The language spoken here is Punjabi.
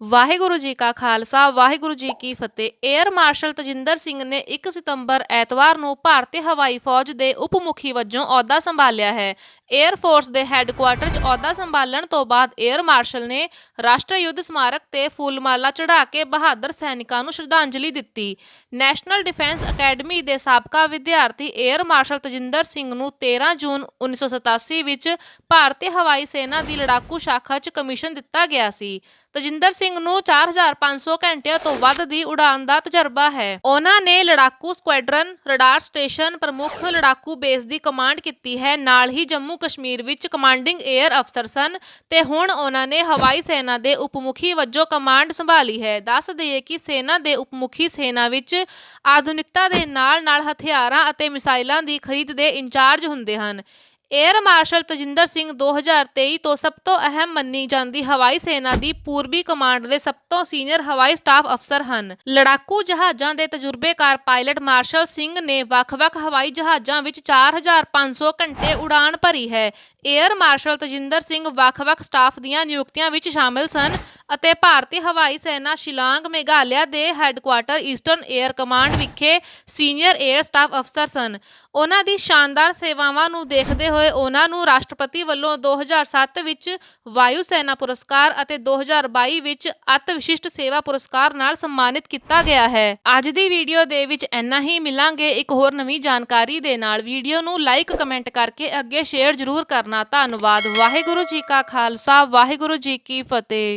ਵਾਹਿਗੁਰੂ ਜੀ ਕਾ ਖਾਲਸਾ, ਵਾਹਿਗੁਰੂ ਜੀ ਕੀ ਫਤਿਹ। 에ਅਰ ਮਾਰਸ਼ਲ ਤਜਿੰਦਰ ਸਿੰਘ ਨੇ 1 ਸਤੰਬਰ ਐਤਵਾਰ ਨੂੰ ਭਾਰਤੀ ਹਵਾਈ ਫੌਜ ਦੇ ਉਪ ਮੁਖੀ ਵਜੋਂ ਅਹੁਦਾ ਸੰਭਾਲਿਆ ਹੈ। 에ਅਰ ਫੋਰਸ ਦੇ ਹੈੱਡਕੁਆਰਟਰ 'ਚ ਅਹੁਦਾ ਸੰਭਾਲਣ ਤੋਂ ਬਾਅਦ 에ਅਰ ਮਾਰਸ਼ਲ ਨੇ ਰਾਸ਼ਟਰੀ ਯੁੱਧ ਸਮਾਰਕ ਤੇ ਫੁੱਲਮਾਲਾ ਚੜ੍ਹਾ ਕੇ ਬਹਾਦਰ ਸੈਨਿਕਾਂ ਨੂੰ ਸ਼ਰਧਾਂਜਲੀ ਦਿੱਤੀ। ਨੈਸ਼ਨਲ ਡਿਫੈਂਸ ਅਕੈਡਮੀ ਦੇ ਸਾਬਕਾ ਵਿਦਿਆਰਥੀ 에ਅਰ ਮਾਰਸ਼ਲ ਤਜਿੰਦਰ ਸਿੰਘ ਨੂੰ 13 ਜੂਨ 1987 ਵਿੱਚ ਭਾਰਤੀ ਹਵਾਈ ਸੈਨਾ ਦੀ ਲੜਾਕੂ ਸ਼ਾਖਾ 'ਚ ਕਮਿਸ਼ਨ ਦਿੱਤਾ ਗਿਆ ਸੀ। ਤਜਿੰਦਰ ਸਿੰਘ ਨੂੰ 4500 ਘੰਟਿਆਂ ਤੋਂ ਵੱਧ ਦੀ ਉਡਾਨ ਦਾ ਤਜਰਬਾ ਹੈ। ਉਹਨਾਂ ਨੇ ਲੜਾਕੂ ਸਕੁਐਡਰਨ ਰਡਾਰ ਸਟੇਸ਼ਨ ਪ੍ਰਮੁੱਖ ਲੜਾਕੂ ਬੇਸ ਦੀ ਕਮਾਂਡ ਕੀਤੀ ਹੈ। ਨਾਲ ਹੀ ਜੰਮੂ ਕਸ਼ਮੀਰ ਵਿੱਚ ਕਮਾਂਡਿੰਗ 에ਅਰ ਅਫਸਰ ਸਨ ਤੇ ਹੁਣ ਉਹਨਾਂ ਨੇ ਹਵਾਈ ਸੈਨਾ ਦੇ ਉਪਮੁਖੀ ਵਜੋਂ ਕਮਾਂਡ ਸੰਭਾਲੀ ਹੈ। ਦੱਸ ਦਈਏ ਕਿ ਸੈਨਾ ਦੇ ਉਪਮੁਖੀ ਸੈਨਾ ਵਿੱਚ ਆਧੁਨਿਕਤਾ ਦੇ ਨਾਲ-ਨਾਲ ਹਥਿਆਰਾਂ ਅਤੇ ਮਿਸਾਈਲਾਂ ਦੀ ਖਰੀਦ ਦੇ ਇੰਚਾਰਜ ਹੁੰਦੇ ਹਨ। ਏਅਰ ਮਾਰਸ਼ਲ ਤਜਿੰਦਰ ਸਿੰਘ 2023 ਤੋਂ ਸਭ ਤੋਂ ਅਹਿਮ ਮੰਨੀ ਜਾਂਦੀ ਹਵਾਈ ਸੈਨਾ ਦੀ ਪੂਰਬੀ ਕਮਾਂਡ ਦੇ ਸਭ ਤੋਂ ਸੀਨੀਅਰ ਹਵਾਈ ਸਟਾਫ ਅਫਸਰ ਹਨ। ਲੜਾਕੂ ਜਹਾਜ਼ਾਂ ਦੇ ਤਜਰਬੇਕਾਰ ਪਾਇਲਟ ਮਾਰਸ਼ਲ ਸਿੰਘ ਨੇ ਵੱਖ-ਵੱਖ ਹਵਾਈ ਜਹਾਜ਼ਾਂ ਵਿੱਚ 4500 ਘੰਟੇ ਉਡਾਨ ਭਰੀ ਹੈ। ਏਅਰ ਮਾਰਸ਼ਲ ਤਜਿੰਦਰ ਸਿੰਘ ਵੱਖ-ਵੱਖ ਸਟਾਫ ਦੀਆਂ ਨਿਯੁਕਤੀਆਂ ਵਿੱਚ ਸ਼ਾਮਿਲ ਸਨ। ਅਤੇ ਭਾਰਤੀ ਹਵਾਈ ਸੈਨਾ ਸ਼ਿਲਾਂਗ ਮੇਘਾਲਿਆ ਦੇ ਹੈੱਡਕੁਆਰਟਰ ਈਸਟਰਨ 에ਅਰ ਕਮਾਂਡ ਵਿਖੇ ਸੀਨੀਅਰ 에ਅਰ ਸਟਾਫ ਅਫਸਰ ਸਨ। ਉਹਨਾਂ ਦੀ ਸ਼ਾਨਦਾਰ ਸੇਵਾਵਾਂ ਨੂੰ ਦੇਖਦੇ ਹੋਏ ਉਹਨਾਂ ਨੂੰ ਰਾਸ਼ਟਰਪਤੀ ਵੱਲੋਂ 2007 ਵਿੱਚ ਵਾਯੂ ਸੈਨਾ ਪੁਰਸਕਾਰ ਅਤੇ 2022 ਵਿੱਚ ਅਤ ਵਿਸ਼ਿਸ਼ਟ ਸੇਵਾ ਪੁਰਸਕਾਰ ਨਾਲ ਸਨਮਾਨਿਤ ਕੀਤਾ ਗਿਆ ਹੈ। ਅੱਜ ਦੀ ਵੀਡੀਓ ਦੇ ਵਿੱਚ ਇੰਨਾ ਹੀ। ਮਿਲਾਂਗੇ ਇੱਕ ਹੋਰ ਨਵੀਂ ਜਾਣਕਾਰੀ ਦੇ ਨਾਲ। ਵੀਡੀਓ ਨੂੰ ਲਾਈਕ, ਕਮੈਂਟ ਕਰਕੇ ਅੱਗੇ ਸ਼ੇਅਰ ਜ਼ਰੂਰ ਕਰਨਾ। ਧੰਨਵਾਦ। ਵਾਹਿਗੁਰੂ ਜੀ ਕਾ ਖਾਲਸਾ। ਵਾਹਿਗੁਰੂ ਜੀ ਕੀ ਫਤਿਹ।